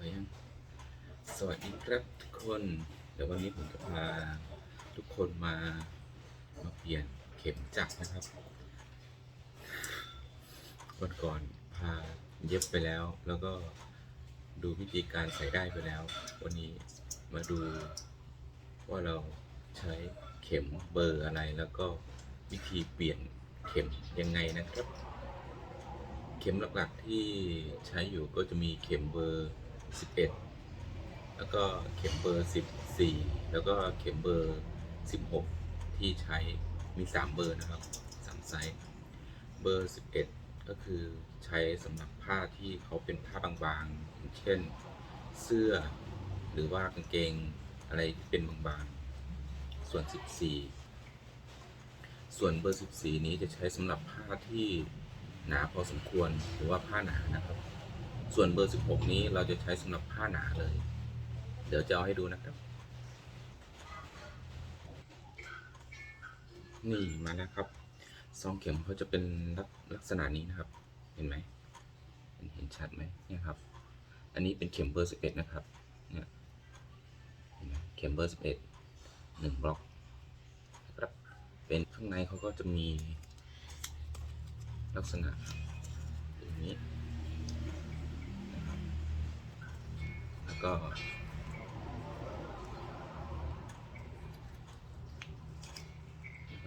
อยังสวัสดีครับทุกคน เดี๋ยววันนี้ผมจะพาทุกคนมา มาเปลี่ยนเข็มจักรนะครับ วันก่อนพาเย็บไปแล้ว แล้วก็ดูวิธีการใส่ได้ไปแล้ว วันนี้มาดูว่าเราใช้เข็มเบอร์อะไร แล้วก็วิธีเปลี่ยนเข็มยังไงนะครับ เข็มหลักๆที่ใช้อยู่ก็จะมีเข็มเบอร์ 11 แล้วก็เข็มเบอร์ 14 แล้วก็เข็มเบอร์ 16 ที่ใช้มี 3 เบอร์นะครับ3ไซส์เบอร์ 11 ก็คือใช้สำหรับผ้าที่เขาเป็นผ้าบางๆอย่างเช่นเสื้อหรือว่ากางเกงอะไรที่เป็นบางๆ ส่วน 14 ส่วนเบอร์ 14 นี้จะใช้สำหรับผ้าที่หนาพอสมควรหรือว่าผ้าหนานะครับ ส่วนเบอร์ 16 นี้เราจะใช้สำหรับผ้าหนาเลย เดี๋ยวจะเอาให้ดูนะครับ นี่มาแล้วครับซองเข็มเขาจะเป็นลักลักษณะนี้นะครับ เห็นไหมเห็นชัดไหมเนี่ยครับ อันนี้เป็นเข็มเบอร์ 11 นะครับ เนี่ยเห็นไหมเข็มเบอร์ 11หนึ่งบล็อกครับ เป็นข้างในเขาก็จะมีลักษณะอย่างนี้ แล้วก็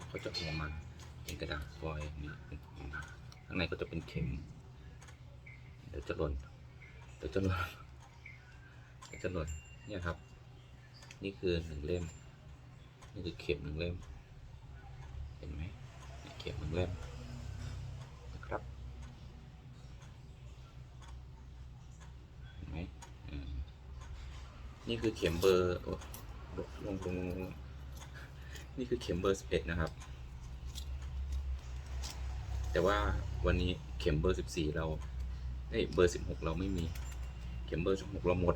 เขาจะออกมาเป็นกระดาษฟอยล์นี้เป็นข้างในก็จะเป็นเข็ม เดี๋ยวจะหล่นเดี๋ยวจะหล่นเดี๋ยวจะหล่นเนี่ยครับ นี่คือหนึ่งเล่ม นี่คือเข็มหนึ่งเล่ม เห็นไหมเข็มหนึ่งเล่ม นะครับเห็นไหมอ่า นี่คือเข็มเบอร์ลงลงลงนี่คือเข็มเบอร์สิบเอ็ดนะครับ แต่ว่าวันนี้เข็มเบอร์สิบสี่เราเอ้ยเบอร์สิบหกเราไม่มี เข็มเบอร์สิบหกเราหมด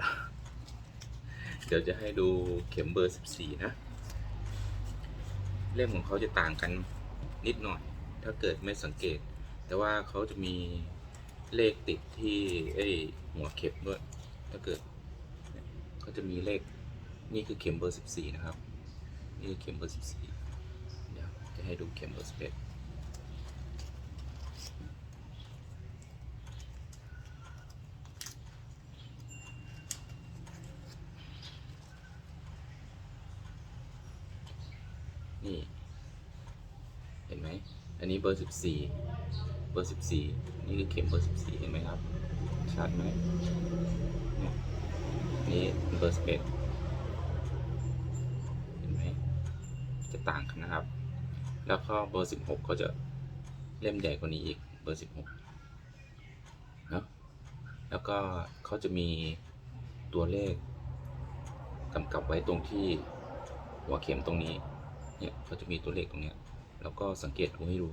เดี๋ยวจะให้ดูเข็มเบอร์สิบสี่นะ เล่มของเขาจะต่างกันนิดหน่อย ถ้าเกิดไม่สังเกต แต่ว่าเขาจะมีเลขติดที่ไอ้หัวเข็มด้วย ถ้าเกิด เนี่ยเขาจะมีเลขนี่คือเข็มเบอร์ 14 นะครับ นี่คือเข็มเบอร์ 14 เดี๋ยวจะให้ดูเข็มเบอร์ 11นี่ เห็นไหม อันนี้เบอร์ 14 เบอร์ 14 นี่คือเข็มเบอร์ 14 เห็นไหมครับ ชัดไหม นี่ยนี่เบอร์11เห็นไหมจะต่างกันนะครับ แล้วก็เบอร์16ก็จะเล่มใหญ่กว่านี้อีกเบอร์16เนะแล้วก็เขาจะมีตัวเลขกำกับไว้ตรงที่หัวเข็มตรงนี้ เนี่ยเขาจะมีตัวเลขตรงเนี้ยแล้วก็สังเกตดูให้ดู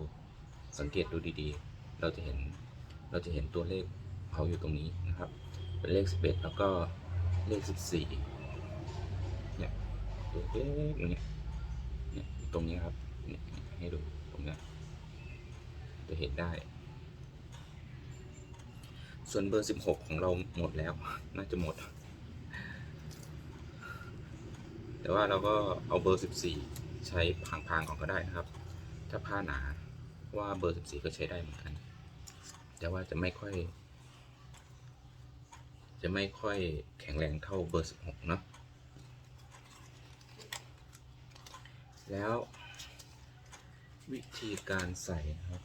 สังเกตดูดีๆ เราจะเห็นเราจะเห็นตัวเลขเขาอยู่ตรงนี้นะครับ เป็นเลข 11 แล้วก็ เลข14เนี่ยตัวเลขอย่างเงี้ยเนี่ยตรงนี้ครับเนี่ยให้ดูตรงเนี้ยจะเห็นได้ ส่วนเบอร์16ของเราหมดแล้ว น่าจะหมด แต่ว่าเราก็เอาเบอร์14ใช้พางๆก่อนก็ได้นะครับ ถ้าผ้าหนาว่าเบอร์14ก็ใช้ได้เหมือนกัน แต่ว่าจะไม่ค่อย จะไม่ค่อยแข็งแรงเท่าเบอร์ 16 เนาะแล้ววิธีการใส่นะครับ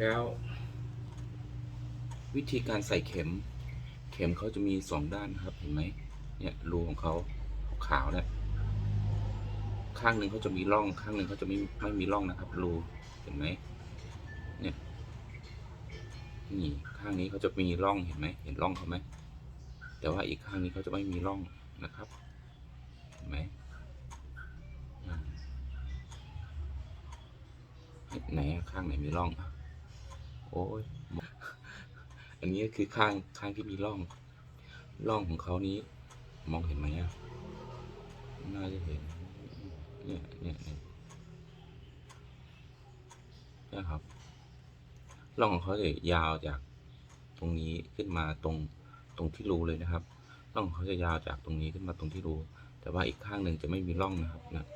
แล้ว วิธีการใส่เข็ม เข็มเขาจะมีสองด้านนะครับเห็นไหมเนี่ยรูของเขาขาวเนี่ยข้างหนึ่งเขาจะมีร่อง ข้างหนึ่งเขาจะไม่ไม่มีร่องนะครับ รูเห็นไหมเนี่ยนี่ข้างนี้เขาจะมีร่องเห็นไหมเห็นร่องเขาไหมแต่ว่าอีกข้างนี้เขาจะไม่มีร่องนะครับเห็นไหมไหนข้างไหนมีร่องอะ โอ้ยอันนี้ก็คือข้างข้างที่มีร่อง ร่องของเขานี้ มองเห็นไหมอะน่าจะเห็นเนี่ยเนี่ยเนี่ยนะครับ ร่องของเขาจะยาวจากตรงนี้ขึ้นมาตรงตรงที่รูเลยนะครับ ร่องของเขาจะยาวจากตรงนี้ขึ้นมาตรงที่รูแต่ว่าอีกข้างหนึ่งจะไม่มีร่องนะครับนะ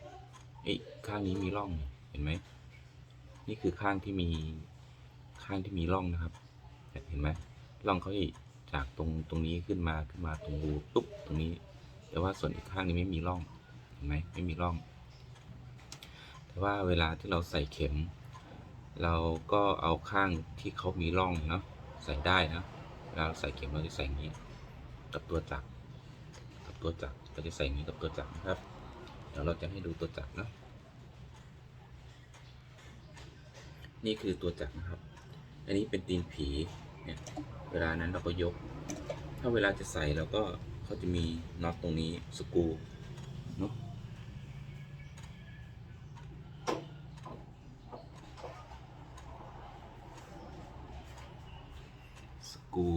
อีกข้างนี้มีร่องเห็นไหมนี่คือข้างที่มี ข้างที่มีร่องนะครับ เห็นไหมร่องเขาจะจากตรงตรงนี้ขึ้นมาขึ้นมาตรงรูตุ๊บตรงนี้ แต่ว่าส่วนอีกข้างนี้ไม่มีร่องเห็นไหมไม่มีร่อง แต่ว่าเวลาที่เราใส่เข็ม เราก็เอาข้างที่เขามีร่องเนาะใส่ได้นะเวลาเราใส่เข็มเราจะใส่อย่างนี้กับตัวจักรกับตัวจักรเราจะใส่อย่างนี้กับตัวจักรนะครับเดี๋ยวเราจะให้ดูตัวจักรเนาะนี่คือตัวจักรนะครับ อันนี้เป็นตีนผีเนี่ยเวลานั้นเราก็ยก ถ้าเวลาจะใส่เราก็เขาจะมีน็อตตรงนี้สกรูเนาะสกรู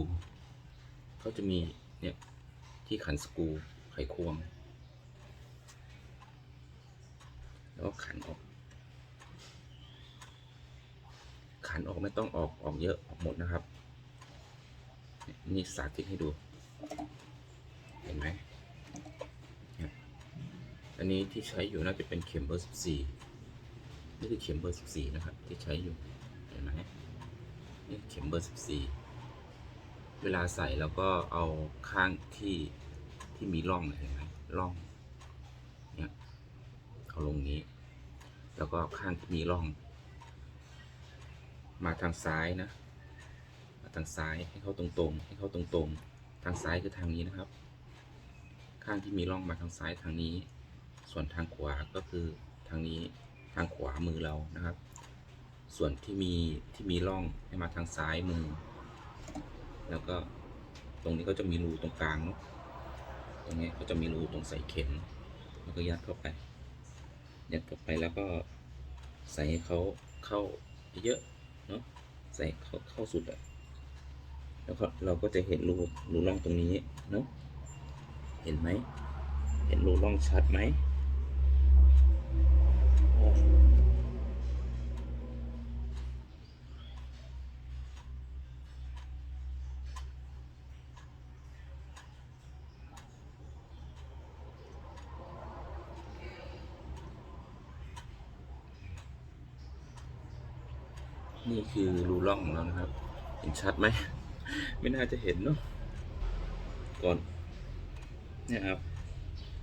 เขาจะมีเนี่ยที่ขันสกรูไขควง แล้วขันออกันออกไม่ต้องออกออกเยอะออกหมดนะครับ นี่สาธิตให้ดู เห็นไหมอันนี้ที่ใช้อยู่น่าจะเป็นเข็มเบอร์สิบสี่นี่คือเข็มเบอร์สิบสี่นะครับ ที่ใช้อยู่เห็นไหมนี่เข็มเบอร์สิบสี่เวลาใส่แล้วก็เอาข้างที่ที่มีร่องเห็นไหมร่องเนี่ยเอาลงนี้ แล้วก็ข้างที่มีร่อง มาทางซ้ายนะ มาทางซ้ายให้เขาตรงๆ ให้เขาตรงๆ ทางซ้ายคือทางนี้นะครับ ข้างที่มีร่องมาทางซ้ายทางนี้ ส่วนทางขวาก็คือทางนี้ทางขวามือเรานะครับ ส่วนที่มีที่มีร่องให้มาทางซ้ายมือ แล้วก็ตรงนี้ก็จะมีรูตรงกลางเนาะตรงนี้ก็จะมีรูตรงใส่เข็มแล้วก็ยัดเข้าไปยัดเข้าไปแล้วก็ใส่ให้เขาเข้าเยอะ เนาะใส่เข้าเข้าสุดอะแล้วเราก็จะเห็นรูรูร่องตรงนี้เนาะเห็นไหมเห็นรูร่องชัดไหม นี่คือรูร่องของเรานะครับ เห็นชัดไหม ไม่น่าจะเห็นเนาะก่อนเนี่ยครับ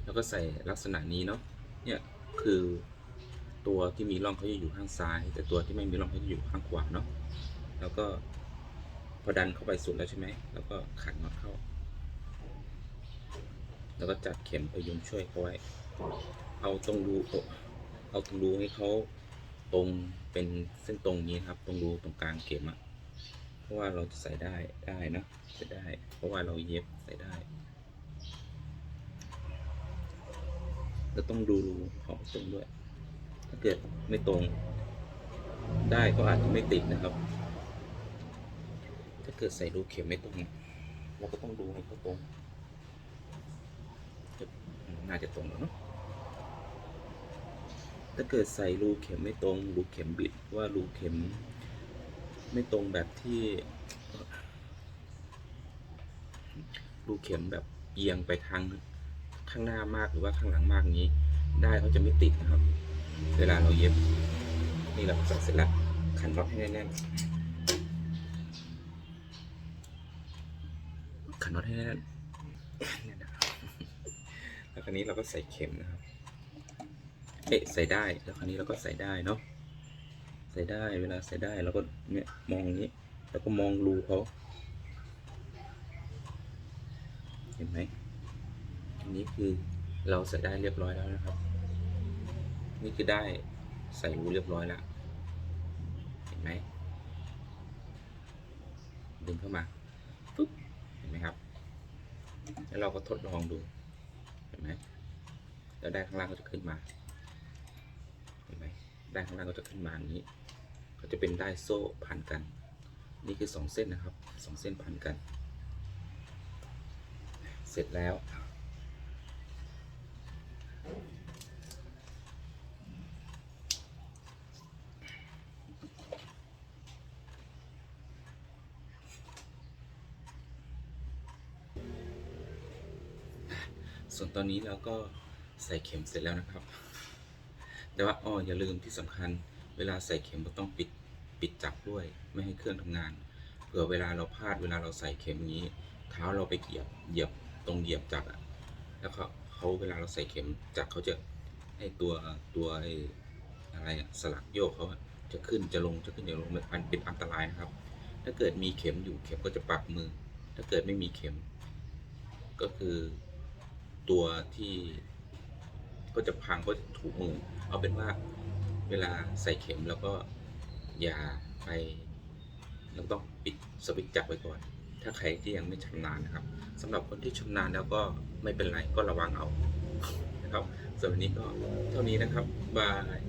แล้วก็ใส่ลักษณะนี้เนาะเนี่ยคือตัวที่มีร่องเขาจะอยู่ข้างซ้าย แต่ตัวที่ไม่มีร่องเขาจะอยู่ข้างขวาเนาะแล้วก็พอดันเข้าไปสุดแล้วใช่ไหม แล้วก็ขันน็อตเข้า แล้วก็จับเข็มพยุงช่วยเขาไว้ เอาตรงรูเอาตรงรูให้เขา ตรงเป็นเส้นตรงนี้ครับ ตรงรูตรงกลางเข็มอะเพราะว่าเราจะใส่ได้ได้นะใส่ได้ เพราะว่าเราเย็บใส่ได้เราต้องดูรูของตรงด้วย ถ้าเกิดไม่ตรง ได้ก็อาจจะไม่ติดนะครับ ถ้าเกิดใส่รูเข็มไม่ตรงเราก็ต้องดูให้เขาตรงจะน่าจะตรงแล้วเนาะ ถ้าเกิดใส่รูเข็มไม่ตรง รูเข็มบิดว่ารูเข็ม ไม่ตรงแบบที่ รูเข็มแบบเอียงไปทางข้างหน้ามากหรือว่าข้างหลังมากนี้ ได้เขาจะไม่ติดนะครับ เวลาเราเย็บ นี่เราจัดเสร็จแล้วขันน็อตให้แน่นขันน็อตให้แน่นแล้วคราวนี้เราก็ใส่เข็มนะครับ เอ๊ะใส่ได้แล้วคราวนี้เราก็ใส่ได้เนาะใส่ได้เวลาใส่ได้เราก็เนี่ยมองนี้แล้วก็มองรูเขาเห็นไหมอันนี้คือเราใส่ได้เรียบร้อยแล้วนะครับ นี่คือได้ใส่รูเรียบร้อยแล้วเห็นไหมดึงเข้ามาปุ๊บเห็นไหมครับ แล้วเราก็ทดลองดูเห็นไหมแล้วได้ข้างล่างก็จะขึ้นมา เห็นข้างล่างก็จะขึ้นมาอย่างนี้เขาจะเป็นได้โซ่พันกัน นี่คือสองเส้นนะครับสองเส้นพันกัน เสร็จแล้ว ส่วนตอนนี้เราก็ใส่เข็มเสร็จแล้วนะครับ แต่ว่าอ้ออย่าลืมที่สำคัญ เวลาใส่เข็มเราต้องปิดปิดจับด้วย ไม่ให้เครื่องทำงาน เผื่อเวลาเราพลาดเวลาเราใส่เข็มนี้ เท้าเราไปเหยียบเหยียบตรงเหยียบจักรอะแล้วเขาเขาเวลาเราใส่เข็มจักรเขาจะให้ตัวตัวไออะไรอะสลักโยกเขาจะขึ้นจะลงจะขึ้นจะลงมันเป็นอันตรายนะครับ ถ้าเกิดมีเข็มอยู่เข็มก็จะปักมือ ถ้าเกิดไม่มีเข็ม ก็คือตัวที่ ก็จะพังก็จะถูกมือ เอาเป็นว่าเวลาใส่เข็มแล้วก็อย่าไปเราต้องปิดสวิตช์จับไว้ก่อน ถ้าใครที่ยังไม่ชำนาญนะครับสำหรับคนที่ชำนาญแล้วก็ไม่เป็นไรก็ระวังเอานะครับส่วนวันนี้ก็เท่านี้นะครับบาย